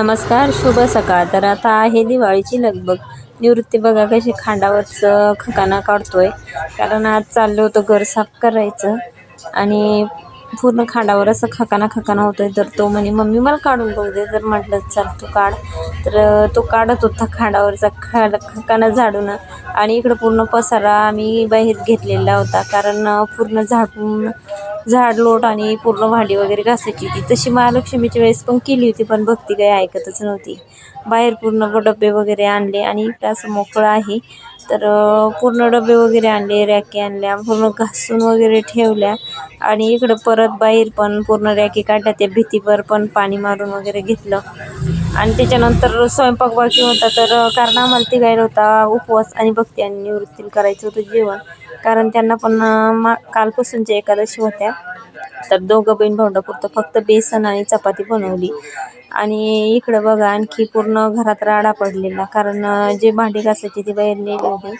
नमस्कार शुभ सकाळ. तर आता आहे दिवाळीची लगबग. निवृत्ती बघा कशी खांडावरचं खकाना काढतोय. कारण आज चाललं होतं घर साफ करायचं आणि पूर्ण खांडावर असं खकाना खकाना होतोय. तर तो म्हणे मम्मी मला काढून बघू दे. तर म्हटलं चल तू काढ. तर तो काढत होता खांडावरचा खाड खकाना झाडून आणि इकडं पूर्ण पसारा आम्ही बाहेर घेतलेला होता. कारण पूर्ण झाडून झाड लोट आणि पूर्ण भांडी वगैरे घासायची ती तशी महालक्ष्मीच्या वेळेस पण केली होती पण भक्ती काही ऐकतच नव्हती. बाहेर पूर्ण डबे वगैरे आणले आणि असं मोकळं आहे. तर पूर्ण डबे वगैरे आणले रॅकी आणल्या पूर्ण घासून वगैरे ठेवल्या. आणि इकडं परत बाहेर पण पूर्ण रॅकी काढल्या त्या भीतीवर पण पाणी मारून वगैरे घेतलं. आणि त्याच्यानंतर स्वयंपाक बाकी होता तर कारण आम्हाला तिघायला होता उपवास आणि भक्ती आणि निवृत्ती करायचं होतं जेवण. कारण त्यांना पण मा कालपासूनच्या एकादशी होत्या. तर दोघं बहीण भावंडापुरतं फक्त बेसन आणि चपाती बनवली. आणि इकडं बघा आणखी पूर्ण घरात राडा पडलेला. कारण जे भांडी घासायची ती बाहेर नेली होती.